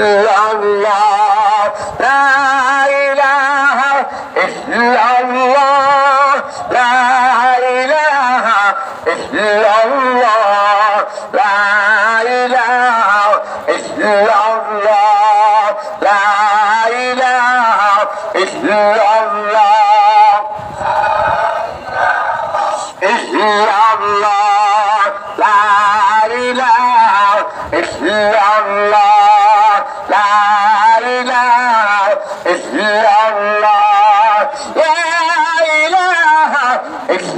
illallah La La ilaha illallah La ilaha illallah La ilaha illallah La ilaha illallah